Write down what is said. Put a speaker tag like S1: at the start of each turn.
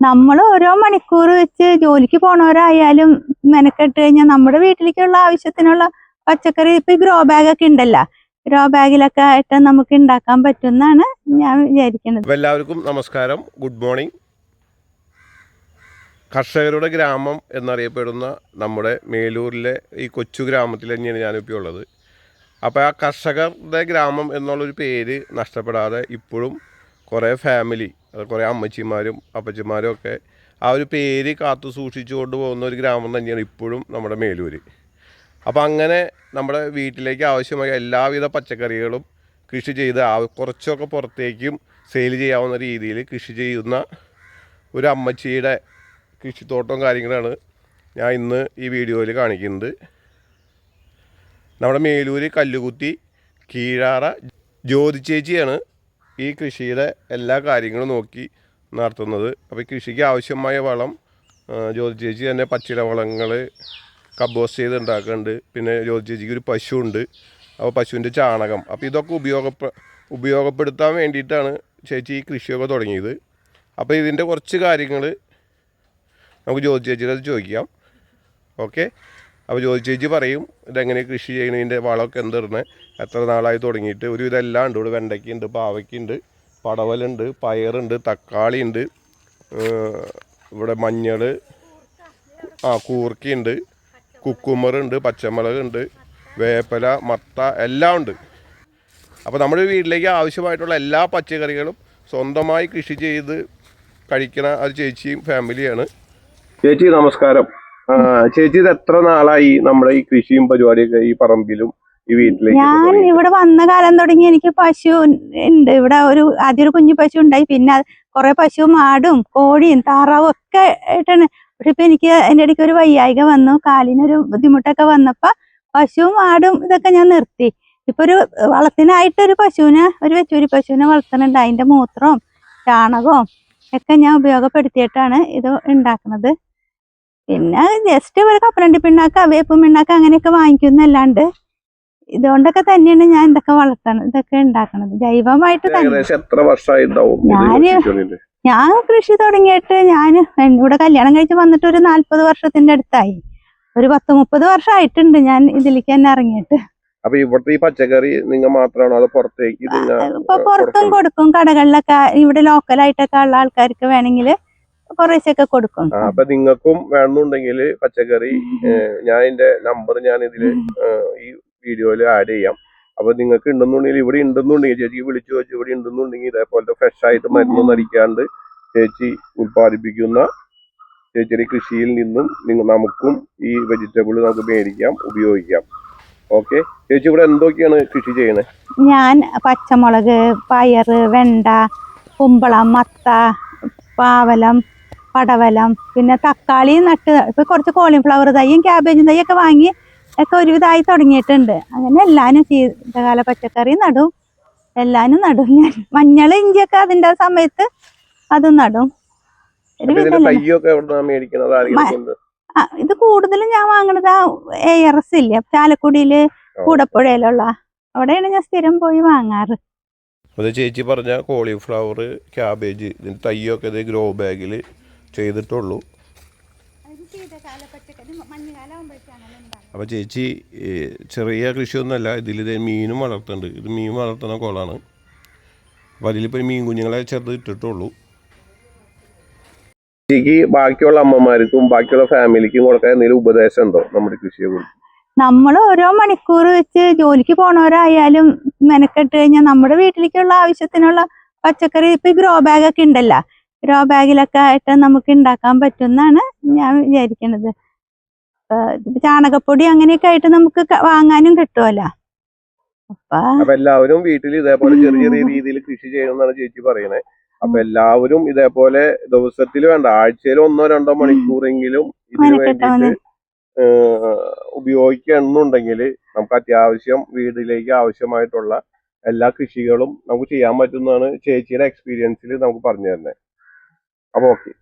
S1: നമ്മൾ ഓരോ മണിക്കൂർ വെച്ച് ജോലിക്ക് പോണവരായാലും മെനക്കെട്ട് കഴിഞ്ഞാൽ നമ്മുടെ വീട്ടിലേക്കുള്ള ആവശ്യത്തിനുള്ള പച്ചക്കറി ഇപ്പൊ ഗ്രോ ബാഗ് ഒക്കെ ഉണ്ടല്ലോ. ഗ്രോ ബാഗിലൊക്കെ ആയിട്ട് നമുക്ക് ഉണ്ടാക്കാൻ പറ്റുമെന്നാണ് ഞാൻ വിചാരിക്കുന്നത്
S2: എല്ലാവർക്കും നമസ്കാരം. ഗുഡ് മോർണിംഗ് കർഷകരുടെ ഗ്രാമം എന്നറിയപ്പെടുന്ന നമ്മുടെ മേലൂരിലെ ഈ കൊച്ചു ഗ്രാമത്തിൽ തന്നെയാണ് ഞാനിപ്പോൾ ഉള്ളത്. അപ്പോൾ ആ കർഷകരുടെ ഗ്രാമം എന്നുള്ളൊരു പേര് നഷ്ടപ്പെടാതെ ഇപ്പോഴും കുറേ ഫാമിലി അത് കുറേ അമ്മച്ചിമാരും അപ്പച്ചിമാരും ഒക്കെ ആ ഒരു പേര് കാത്തു സൂക്ഷിച്ചു കൊണ്ടുപോകുന്ന ഒരു ഗ്രാമം തന്നെയാണ് ഇപ്പോഴും നമ്മുടെ മേലൂര്. അപ്പോൾ അങ്ങനെ നമ്മുടെ വീട്ടിലേക്ക് ആവശ്യമായ എല്ലാവിധ പച്ചക്കറികളും കൃഷി ചെയ്ത് ആ കുറച്ചൊക്കെ പുറത്തേക്കും സെയിൽ ചെയ്യാവുന്ന രീതിയിൽ കൃഷി ചെയ്യുന്ന ഒരു അമ്മച്ചിയുടെ കൃഷിത്തോട്ടവും കാര്യങ്ങളാണ് ഞാൻ ഇന്ന് ഈ വീഡിയോയിൽ കാണിക്കുന്നത്. നമ്മുടെ മേലൂര് കല്ലുകുത്തി കീഴാറ ജ്യോതി ചേച്ചിയാണ് ഈ കൃഷിയുടെ എല്ലാ കാര്യങ്ങളും നോക്കി നടത്തുന്നത്. അപ്പോൾ കൃഷിക്ക് ആവശ്യമായ വളം ജ്യോതി ചേച്ചി തന്നെ പച്ചില വളങ്ങൾ കമ്പോസ്റ്റ് ചെയ്ത് ഉണ്ടാക്കുന്നുണ്ട് പിന്നെ ജ്യോതി ചേച്ചിക്ക് ഒരു പശു ഉണ്ട് അപ്പോൾ പശുവിന്റെ ചാണകം. അപ്പോൾ ഇതൊക്കെ ഉപയോഗപ്പെ ഉപയോഗപ്പെടുത്താൻ വേണ്ടിയിട്ടാണ് ചേച്ചി ഈ കൃഷിയൊക്കെ തുടങ്ങിയത്. അപ്പോൾ ഇതിന്റെ കുറച്ച് കാര്യങ്ങൾ നമുക്ക് ജ്യോതി ചേച്ചിയുടെ ചോദിക്കാം. ഓക്കെ? അപ്പോൾ ചോദിച്ചു ചേച്ചി പറയും ഇതെങ്ങനെ കൃഷി ചെയ്യണതിന്റെ വളമൊക്കെ എന്തിടണേ എത്ര നാളായി തുടങ്ങിയിട്ട് ഒരു ഇതെല്ലാം ഉണ്ട്. ഇവിടെ വെണ്ടയ്ക്കുണ്ട് പാവയ്ക്കുണ്ട് പടവലുണ്ട് പയറുണ്ട് തക്കാളി ഉണ്ട് ഇവിടെ മഞ്ഞൾ ആ കൂർക്കയുണ്ട് കുക്കുമറുണ്ട് പച്ചമുളകുണ്ട് വേപ്പല മത്ത എല്ലാം ഉണ്ട്. അപ്പോൾ നമ്മുടെ വീട്ടിലേക്ക് ആവശ്യമായിട്ടുള്ള എല്ലാ പച്ചക്കറികളും സ്വന്തമായി കൃഷി ചെയ്ത് കഴിക്കണ ഒരു ചേച്ചിയും ഫാമിലിയാണ്. ചേച്ചി നമസ്കാരം. ചേച്ചി ഇത് എത്ര നാളായി നമ്മുടെ ഈ കൃഷിയും പരിപാടിയൊക്കെ ഈ പറമ്പിലും ഈ വീട്ടിലേക്ക്
S1: ഞാൻ ഇവിടെ വന്ന കാലം തുടങ്ങി എനിക്ക് പശു ഉണ്ട്. ഇവിടെ ഒരു ആദ്യം ഒരു കുഞ്ഞു പശു ഉണ്ടായി. പിന്നെ കുറെ പശു ആടും കോഴിയും താറാവും ഒക്കെ ആയിട്ടാണ്. പക്ഷെ ഇപ്പൊ എനിക്ക് എന്റെ ഇടയ്ക്ക് ഒരു വയ്യായിക വന്നു. കാലിനൊരു ബുദ്ധിമുട്ടൊക്കെ വന്നപ്പോ പശുവും ആടും ഇതൊക്കെ ഞാൻ നിർത്തി. ഇപ്പൊ ഒരു വളത്തിനായിട്ട് ഒരു പശുവിനെ ഒരു വെച്ചൂരി പശുവിനെ വളർത്തുന്നുണ്ട്. അതിന്റെ മൂത്രവും ചാണകവും ഒക്കെ ഞാൻ ഉപയോഗപ്പെടുത്തിയിട്ടാണ് ഇത് ഉണ്ടാക്കുന്നത്. പിന്നെ ജസ്റ്റ് ഒരു കപ്പലണ്ടി പിണ്ണാക്ക വേപ്പ് പിണ്ണാക്ക അങ്ങനെയൊക്കെ വാങ്ങിക്കുന്നല്ലാണ്ട് ഇതുകൊണ്ടൊക്കെ തന്നെയാണ് ഞാൻ ഇതൊക്കെ വളർത്തണം ഇതൊക്കെ ഉണ്ടാക്കണത്. ജൈവമായിട്ട് തന്നെ.
S2: എത്ര ഞാൻ
S1: ഞാൻ കൃഷി തുടങ്ങിയിട്ട് ഞാൻ ഇവിടെ കല്യാണം കഴിച്ച് വന്നിട്ട് ഒരു നാല്പത് വർഷത്തിന്റെ അടുത്തായി. ഒരു പത്ത് മുപ്പത് വർഷം ആയിട്ടുണ്ട് ഞാൻ ഇതിലേക്ക് തന്നെ ഇറങ്ങിയിട്ട്.
S2: അപ്പൊ ഇവിടുത്തെ ഈ പച്ചക്കറി നിങ്ങൾ മാത്രമാണോ അതോ പുറത്തേക്ക് നിങ്ങൾ
S1: ഇപ്പൊ പുറത്തും കൊടുക്കും. കടകളിലൊക്കെ ഇവിടെ ലോക്കലായിട്ടൊക്കെ ഉള്ള ആൾക്കാർക്ക് വേണമെങ്കിൽ കുറേശ്ശൊക്കെ കൊടുക്കും.
S2: അപ്പൊ നിങ്ങൾക്കും വേണമെന്നുണ്ടെങ്കിൽ പച്ചക്കറി ഞാൻ എന്റെ നമ്പർ ഞാൻ ഇതിൽ ഈ വീഡിയോയിൽ ആഡ് ചെയ്യാം. അപ്പൊ നിങ്ങൾക്ക് ഉണ്ടെന്നുണ്ടെങ്കിൽ ഇവിടെ ഉണ്ടെന്നുണ്ടെങ്കിൽ ചേച്ചിക്ക് വിളിച്ചു വെച്ച് ഇവിടെ ഉണ്ടെന്നുണ്ടെങ്കിൽ ഇതേപോലത്തെ ഫ്രഷ് ആയിട്ട് മരുന്നൊന്നും അടിക്കാണ്ട് ചേച്ചി ഉൽപ്പാദിപ്പിക്കുന്ന ചേച്ചിയുടെ കൃഷിയിൽ നിന്നും നിങ്ങൾ നമുക്കും ഈ വെജിറ്റബിൾ നമുക്ക് മേടിക്കാം ഉപയോഗിക്കാം. ഓക്കെ ചേച്ചി ഇവിടെ എന്തൊക്കെയാണ് കൃഷി ചെയ്യുന്നത്
S1: ഞാൻ പച്ചമുളക് പയർ വെണ്ട കുമ്പളം മത്ത പാവലം പടവലം പിന്നെ തക്കാളി നട്ട് ഇപ്പൊ കുറച്ച് കോളിഫ്ലവർ തൈയും ക്യാബേജും തൈയൊക്കെ വാങ്ങി ഒക്കെ ഒരുവിധമായി തുടങ്ങിയിട്ടുണ്ട്. അങ്ങനെ എല്ലാനും ശീതകാല പച്ചക്കറി നടും. എല്ലാനും നടും. ഞാൻ മഞ്ഞൾ ഇഞ്ചിയൊക്കെ അതിന്റെ സമയത്ത് അതും നടും. ആ, ഇത് കൂടുതലും ഞാൻ വാങ്ങണത് എ ആർ എസ് ഇല്ലേ? ചാലക്കുടിയിൽ കൂടപ്പുഴയിലുള്ള. അവിടെയാണ് ഞാൻ സ്ഥിരം പോയി വാങ്ങാറ്.
S2: അത് ചേച്ചി പറഞ്ഞ കോളിഫ്ലവർ ക്യാബേജ് ഇതിന്റെ തയ്യൊക്കെ ഇത് ഗ്രോ ബാഗിൽ ചെയ്തിട്ടുള്ളൂ. അപ്പോൾ ചേച്ചി ചെറിയ കൃഷിയൊന്നുമല്ല ഇതിൽ ഇത് മീനും വളർത്തുന്നുണ്ട്. ഇത് മീൻ വളർത്തുന്ന കുളമാണ് അപ്പോൾ അതിലിപ്പോൾ മീൻ കുഞ്ഞുങ്ങളെ ചെറുത് ഇട്ടിട്ടുള്ളൂ. ചേച്ചിക്ക് ബാക്കിയുള്ള അമ്മമാർക്കും ബാക്കിയുള്ള ഫാമിലിക്കും കൊടുക്കാൻ എന്തെങ്കിലും ഉപദേശം ഉണ്ടോ നമ്മുടെ കൃഷിയെ കുറിച്ച്?
S1: നമ്മൾ ഓരോ മണിക്കൂർ വെച്ച് ജോലിക്ക് പോണവരായാലും മെനക്കെട്ട് കഴിഞ്ഞാൽ നമ്മുടെ വീട്ടിലേക്കുള്ള ആവശ്യത്തിനുള്ള പച്ചക്കറി ഇപ്പൊ ഗ്രോ ബാഗ് ഒക്കെ ഉണ്ടല്ലോ. ഗ്രോ ബാഗിലൊക്കെ ആയിട്ട് നമുക്ക് ഉണ്ടാക്കാൻ പറ്റുമെന്നാണ് ഞാൻ വിചാരിക്കുന്നത് ചാണകപ്പൊടി അങ്ങനെയൊക്കെ ആയിട്ട് നമുക്ക് വാങ്ങാനും കിട്ടുമല്ലോ അപ്പൊ
S2: എല്ലാവരും വീട്ടിൽ ഇതേപോലെ ചെറിയ ചെറിയ രീതിയിൽ കൃഷി ചെയ്യണമെന്നാണ് ചേച്ചി പറയുന്നത് അപ്പൊ എല്ലാവരും ഇതേപോലെ ദിവസത്തിൽ വേണ്ട ആഴ്ചയിൽ ഒന്നോ രണ്ടോ മണിക്കൂറെങ്കിലും ഇതിനു
S1: വേണ്ടി
S2: വേണ്ടിയിട്ട്
S1: മതി.
S2: ഉപയോഗിക്കണമെന്നുണ്ടെങ്കിൽ നമുക്ക് അത്യാവശ്യം വീട്ടിലേക്ക് ആവശ്യമായിട്ടുള്ള എല്ലാ കൃഷികളും നമുക്ക് ചെയ്യാൻ പറ്റുന്നതാണ് ചേച്ചിയുടെ എക്സ്പീരിയൻസിൽ നമുക്ക് പറഞ്ഞു തരുന്നത് അപ്പൊ ഓക്കെ